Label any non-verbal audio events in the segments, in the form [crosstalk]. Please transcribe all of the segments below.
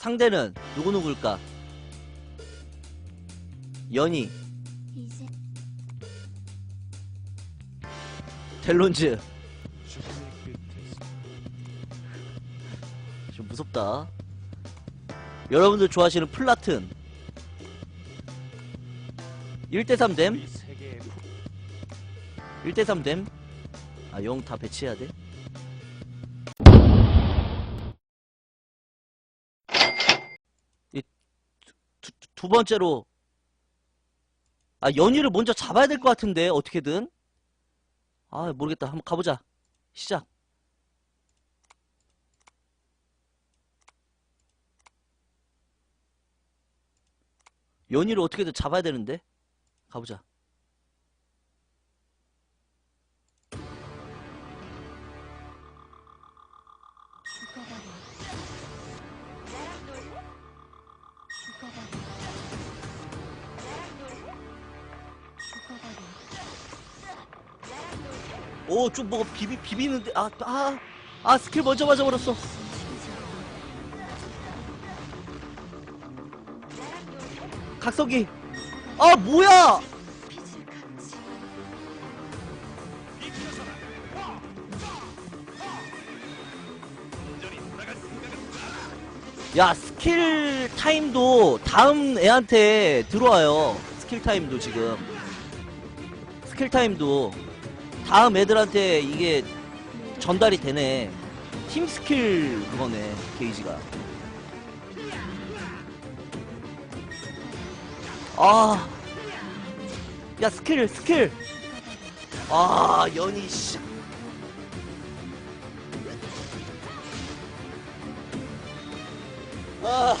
상대는 누구누구일까? 연희, 이제 델론즈. 좀 무섭다. 여러분들 좋아하시는 플라튼. 1대3 됨? 우리 세계의 부- 1대3 됨? 아, 영다 배치해야 돼? 두, 두 번째로, 아, 연희를 먼저 잡아야 될 것 같은데, 어떻게든. 아, 모르겠다. 한번 가보자. 시작. 연희를 어떻게든 잡아야 되는데? 가보자. 오, 좀 뭐가 비비, 비비는데, 아, 아, 아, 스킬 먼저 맞아버렸어. 각성기. 아, 뭐야! 야, 스킬 타임도 다음 애한테 들어와요. 스킬 타임도 지금. 스킬 타임도 다음 애들한테 이게 전달이 되네. 팀 스킬 그거네, 게이지가. 아. 야, 스킬, 스킬. 아, 연이, 씨. 아.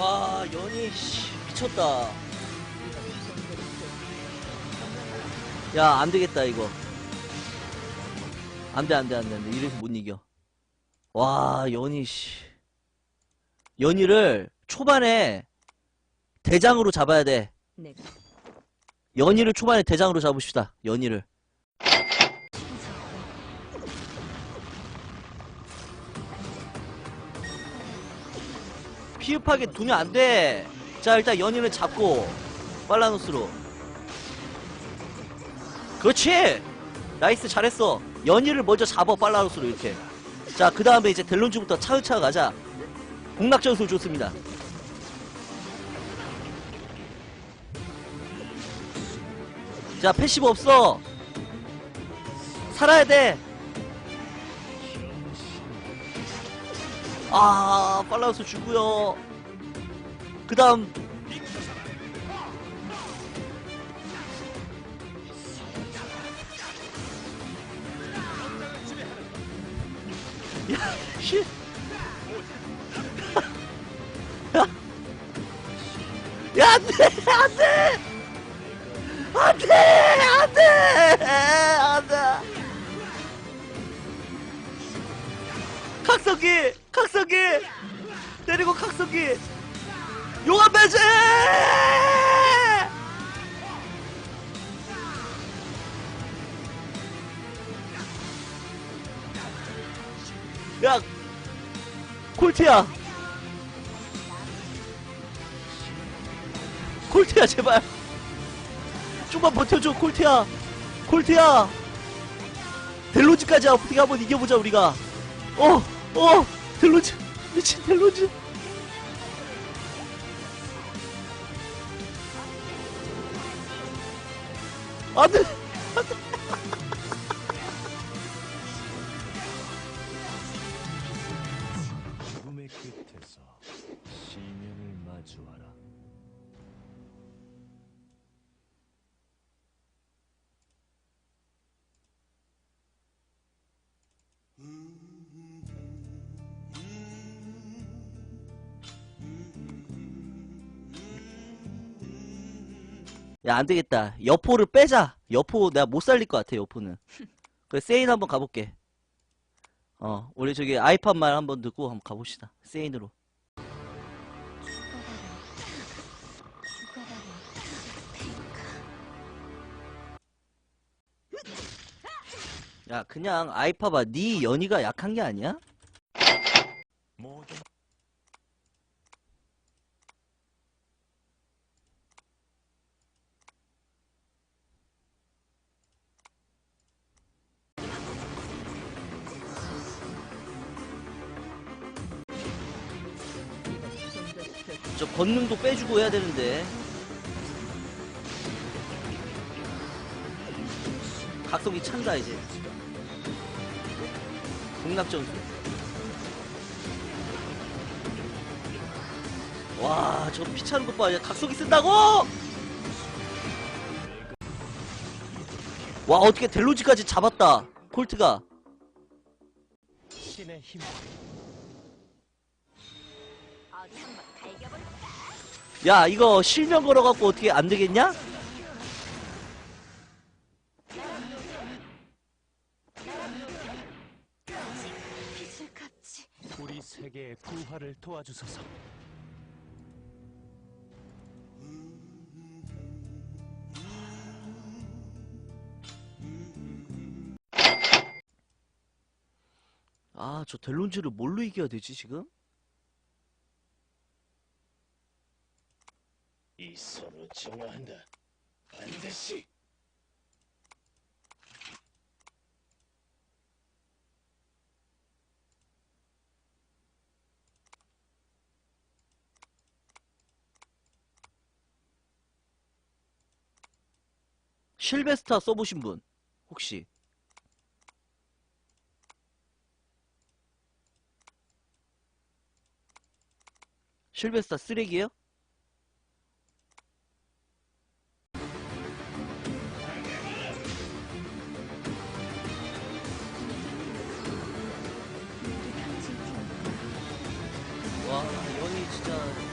와, 연이, 씨, 미쳤다. 야, 안 되겠다, 이거. 안 돼, 안 돼, 안 돼, 안 돼. 이래서 못 이겨. 와, 연희, 씨. 연희를 초반에 대장으로 잡아야 돼. 내가 연희를 초반에 대장으로 잡읍시다. 연희를. 피흡하게 두면 안 돼. 자, 일단 연희를 잡고, 빨라노스로. 그렇지! 나이스, 잘했어. 연희를 먼저 잡아, 빨라노스로, 이렇게. 자, 그 다음에 이제 델론즈부터 차근차근 가자. 공락전술 좋습니다. 자, 패시브 없어. 살아야 돼. 아, 빨라서 주고요. 그 다음. 야, 씨. 때리고 각성기! 용암 배제! 야! 콜트야! 콜트야, 제발! 좀만 버텨줘 콜트야 콜트야 델로즈까지 어떻게 한번 이겨보자 우리가 어어 델로즈 미친 델로즈 안돼 야 안되겠다 여포를 빼자 여포 내가 못 살릴 것 같아 여포는 [laughs] 그래 세인 한번 가볼게 어, 우리 저기 아이팟만 한번 듣고 한번 가봅시다. 세인으로. 야, 그냥 아이팟봐. 네 연이가 약한 게 아니야? 저 권능도 빼주고 해야 되는데. 각성기 찬다, 이제. 공락전수. 와, 저 피차는 것 봐. 야, 각성기 쓴다고! 와, 어떻게 델로지까지 잡았다. 콜트가. 신의 힘 야, 이거 실명 걸어갖고 어떻게 안 되겠냐? 빛을 같이. 우리 세계의 부활을 도와주소서. 아, 저 델론즈를 뭘로 이겨야 되지, 지금? 서로 정화한다. 반드시. 실베스타 써보신 분, 혹시? 실베스타 쓰레기예요?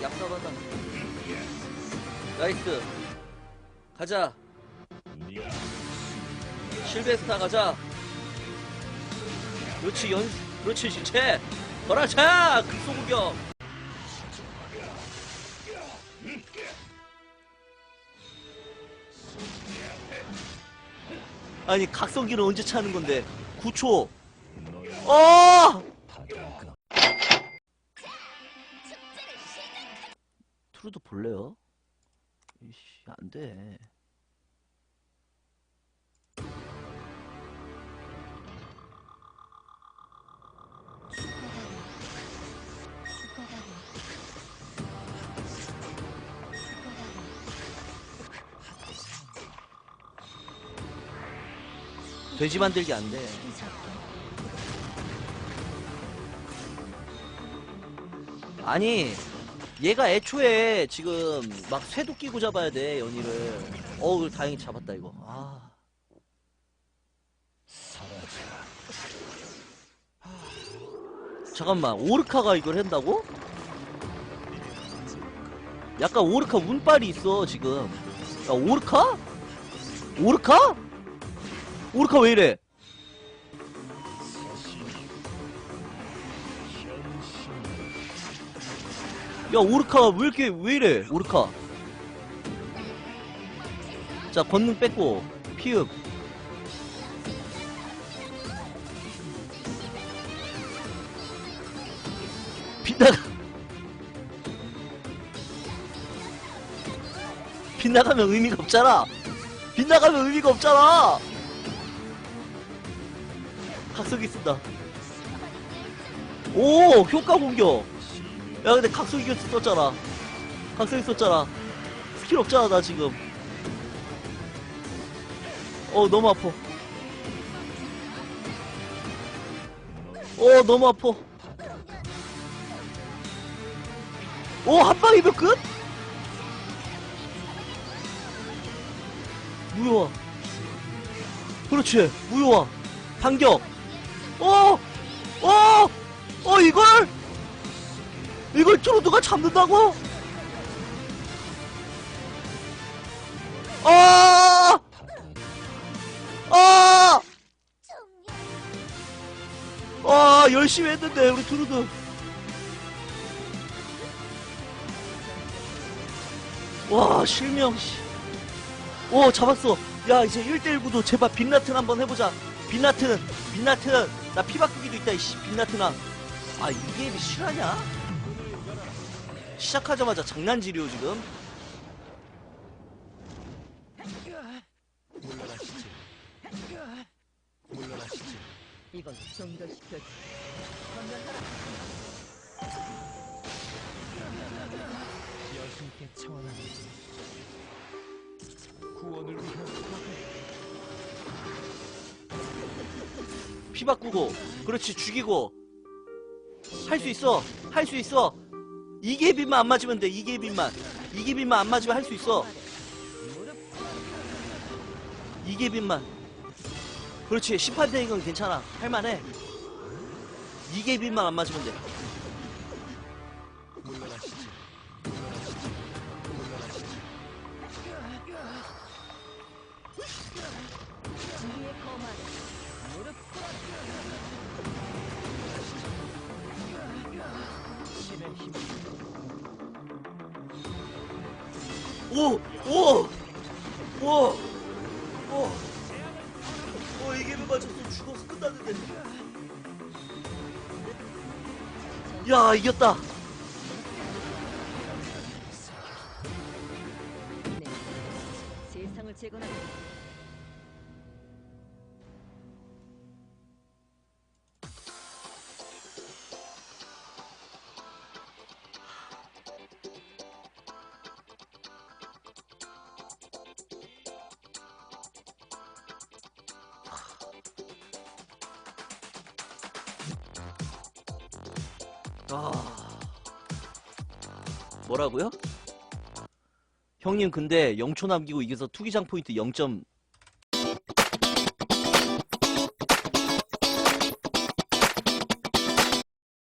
얍삽하다. 나이스. 가자. 실베스타 가자. 그렇지, 연, 그렇지, 지체. 거라차! 극소구경. 아니, 각성기는 언제 차는 건데? 9초. 너의 어! 볼래요? 이씨, 안 돼. 죽어버려. 죽어버려. 돼지 만들기 안 돼. 아니, 얘가 애초에 지금 막 쇠도 끼고 잡아야 돼, 연희를. 어우, 다행히 잡았다, 이거. 아. 잠깐만, 오르카가 이걸 한다고? 약간 오르카 운빨이 있어, 지금. 야, 오르카? 오르카? 오르카 왜 이래? 야, 오르카 왜 이렇게, 왜 이래, 오르카. 자, 권능 뺐고, 피읍. 빗나가. 빗나가면 의미가 없잖아. 빗나가면 의미가 없잖아. 각성기 쓴다. 오, 효과 공격. 야 근데 각성기 썼잖아 각성기 썼잖아 스킬 없잖아 나 지금 어 너무 아파 어 너무 아파 오 한방이면 끝? 무효화 그렇지 무효화 반격 어! 어! 어 이걸? 이걸 트로드가 잡는다고? 아! 아! 아, 야 열심히 했는데 우리 두루두 와 실명 씨오 잡았어 야 이제 1대1 구도 제발 빈나튼 한번 해보자 빈나튼 빈나튼 나 피바꾸기도 있다 이씨 빈나튼아 아 이게 실화냐 시작하자마자 장난질이요 지금 물러나시지. 물러나시지. 이건 좀더 시켜줘. 여신께 청하노니 구원을 위하여 피바꾸고 그렇지 죽이고 할 수 있어 할 수 있어 이게 빈만 안 맞으면 돼 이게 빈만. 이게 빈만 안 맞으면 할 수 있어. 이게 빈만. 그렇지 18대이건 괜찮아. 할만해. 이게 빈만 안 맞으면 돼. 물러 오! 오! 오! 오! 오 이게 빈 맞췄어 죽어서 끝났는데 야 이겼다 네. 세상을 재건하는 아 뭐라고요? 형님 근데 0초 남기고 이겨서 투기장 포인트 0점